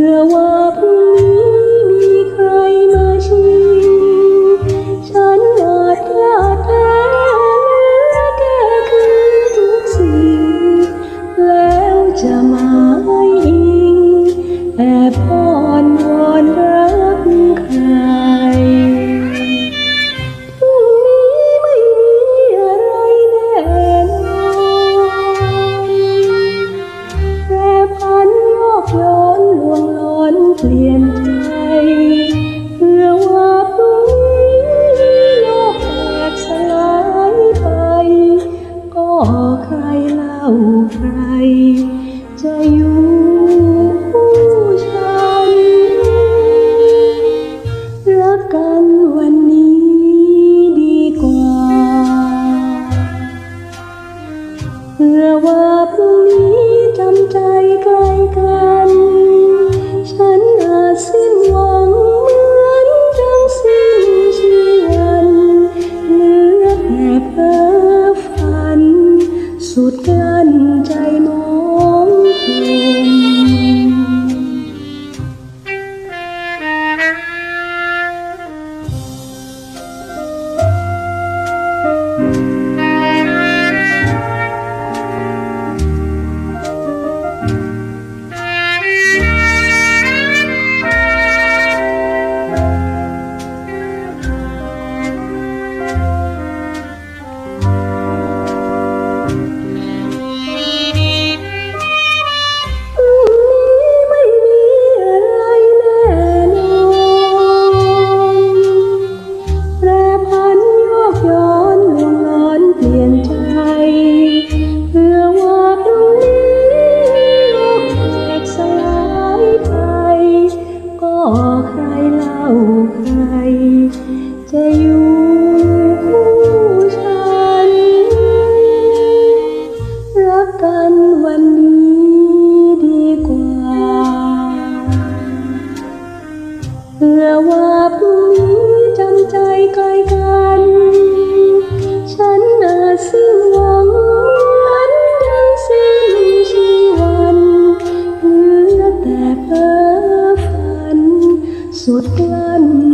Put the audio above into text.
渴望。าใคร จะอยู่ฉัน รักกันวันนี้ดีกว่าเพื่อว่าพรุ่งนี้จำใจ ว่าพรุ่งนี้จำใจไกลกัน ฉันอาจสิ้นหวังมือนทั้งสิ้นชีวันเหลือแต่เพ้อฝัน สุดกลั้น